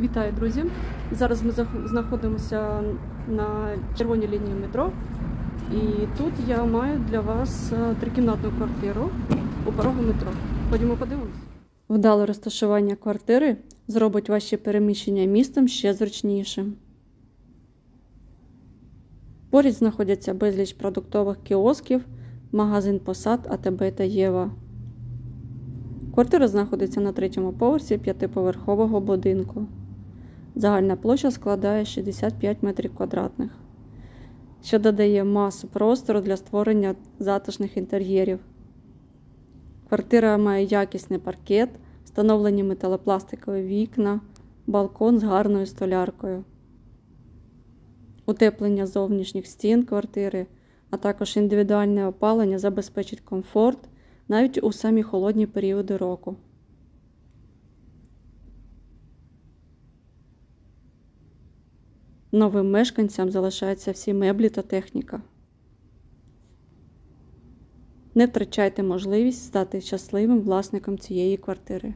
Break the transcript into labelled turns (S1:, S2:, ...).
S1: Вітаю, друзі! Зараз ми знаходимося на червоній лінії метро. І тут я маю для вас е, трикімнатну квартиру у порогу метро. Ходімо подивимось. Вдале розташування квартири зробить ваші переміщення містом ще зручнішим. Поряд знаходяться безліч продуктових кіосків, магазин Посад, АТБ та Єва. Квартира знаходиться на третьому поверсі п'ятиповерхового будинку. Загальна площа складає 65 метрів квадратних, що додає масу простору для створення затишних інтер'єрів. Квартира має якісний паркет, встановлені металопластикові вікна, балкон з гарною столяркою, утеплення зовнішніх стін квартири, а також індивідуальне опалення забезпечить комфорт навіть у самі холодні періоди року. Новим мешканцям залишаються всі меблі та техніка. Не втрачайте можливість стати щасливим власником цієї квартири.